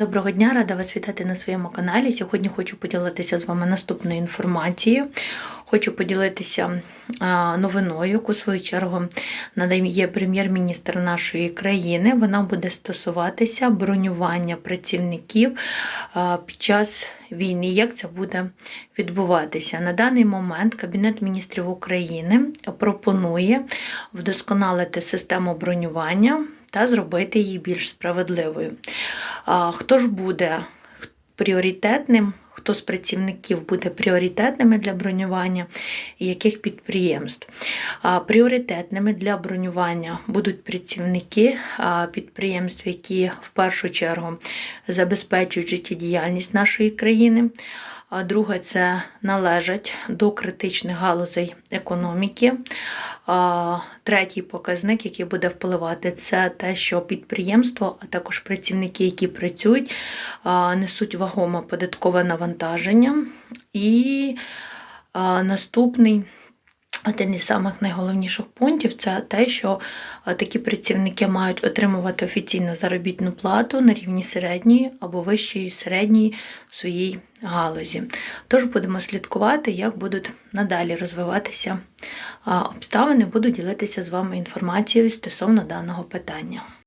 Доброго дня, рада вас вітати на своєму каналі. Сьогодні хочу поділитися з вами наступною інформацією. Хочу поділитися новиною, яку в свою чергу надає прем'єр-міністр нашої країни. Вона буде стосуватися бронювання працівників під час війни. Як це буде відбуватися? На даний момент Кабінет міністрів України пропонує вдосконалити систему бронювання та зробити її більш справедливою. Хто ж буде пріоритетним? Хто з працівників буде пріоритетними для бронювання і яких підприємств? Пріоритетними для бронювання будуть працівники підприємств, які в першу чергу забезпечують життєдіяльність нашої країни. А друге, це належать до критичних галузей економіки. Третій показник, який буде впливати, це те, що підприємство, а також працівники, які працюють, несуть вагоме податкове навантаження. І наступний. Один із самих найголовніших пунктів це те, що такі працівники мають отримувати офіційну заробітну плату на рівні середньої або вищої середньої в своїй галузі. Тож будемо слідкувати, як будуть надалі розвиватися обставини. Буду ділитися з вами інформацією стосовно даного питання.